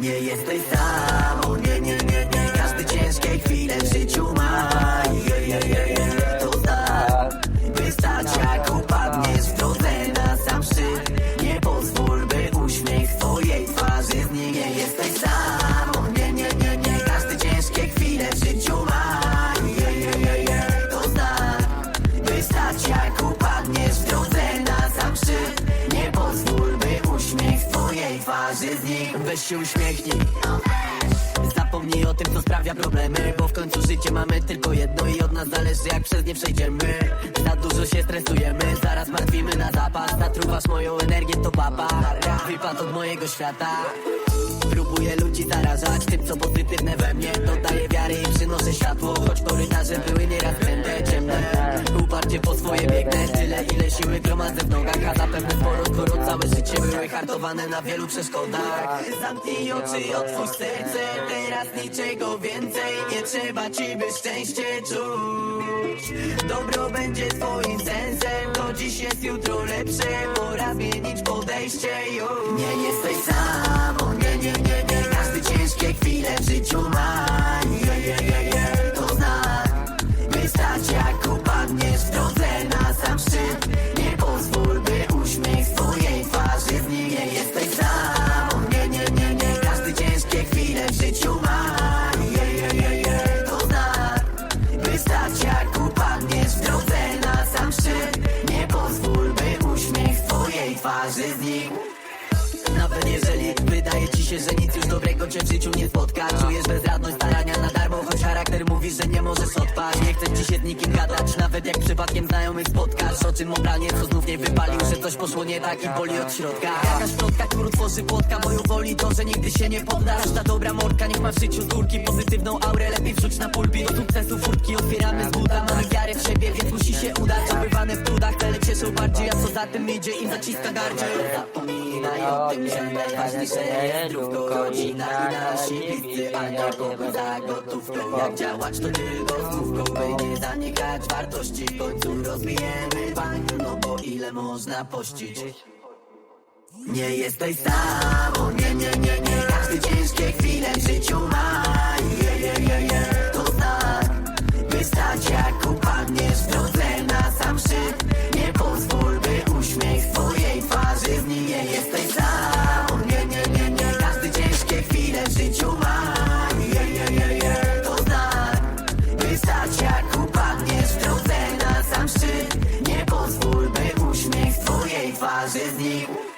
Nie jesteś sam, twarzy Weź się uśmiechnij. Zapomnij o tym, co sprawia problemy Bo w końcu życie mamy tylko jedno I od nas zależy, jak przez nie przejdziemy. Za dużo się stresujemy Zaraz martwimy na zapas. Natruwasz moją energię, to papa. Wypad od mojego świata. Próbuję ludzi zarażać tym, co pozytywne we mnie. Dodaję wiary i przynoszę światło. Choć korytarze były nieraz Uparcie po swoje biegnę. Tyle, ile siły gromadzę w nogach A zapewne sporo, skoro całe życie były hartowane na wielu przeszkodach. Zamknij oczy i otwórz serce Teraz niczego więcej Nie trzeba ci, by szczęście czuć. Dobro będzie twoim sensem To dziś jest jutro lepsze Pora zmienić podejście już. Nie jesteś sam, o nie, nie, nie, nie Każdy ciężkie chwile w życiu ma chwile w życiu ma. Je, je, je, je, to znak Wystarczy jak upadniesz w drodze na sam szczyt. Nie pozwól, by uśmiech twojej twarzy znikł. Nawet jeżeli wydaje ci się, że nic już dobrego cię w życiu nie spotka. Czujesz bezradność, starania na darmo Choć charakter mówi, że nie możesz odpaść. Nie chcę ci się z nikim gadać Nawet jak przypadkiem znajomych spotkasz. O czym mobranie, co znów nie wypalił Że coś poszło nie tak i boli od środka. Jakaś plotka, którą tworzy płotka Moją woli to, że nigdy się nie poddasz. Ta dobra mordka, niech ma w życiu skórki Pozytywną aurę. Lepiej wrzuć na pulpit Do sukcesu furtki. Otwieramy z buta Mamy wiarę w siebie, więc musi się udać. Obywane w trudach, cele cieszą bardziej A co za tym idzie, im zaciska gardziel. Zapominaj o tym, że najważniejsze jest zdrówko Rodzina i nasi bliscy, a nie pogoda gotówką Jak działać to tylko słówką, by nie zanikać. Wartości W końcu rozbijemy bank, no bo ile można pościć? Nie jesteś sam, o nie, nie, nie, nie. Każdy ciężkie chwile w życiu ma je, je, je, je, to znak Wystarczy jak upadniesz w drodze na sam szczyt Nie pozwól, by uśmiech z twojej twarzy zniknie Nie jesteś sam, drodze na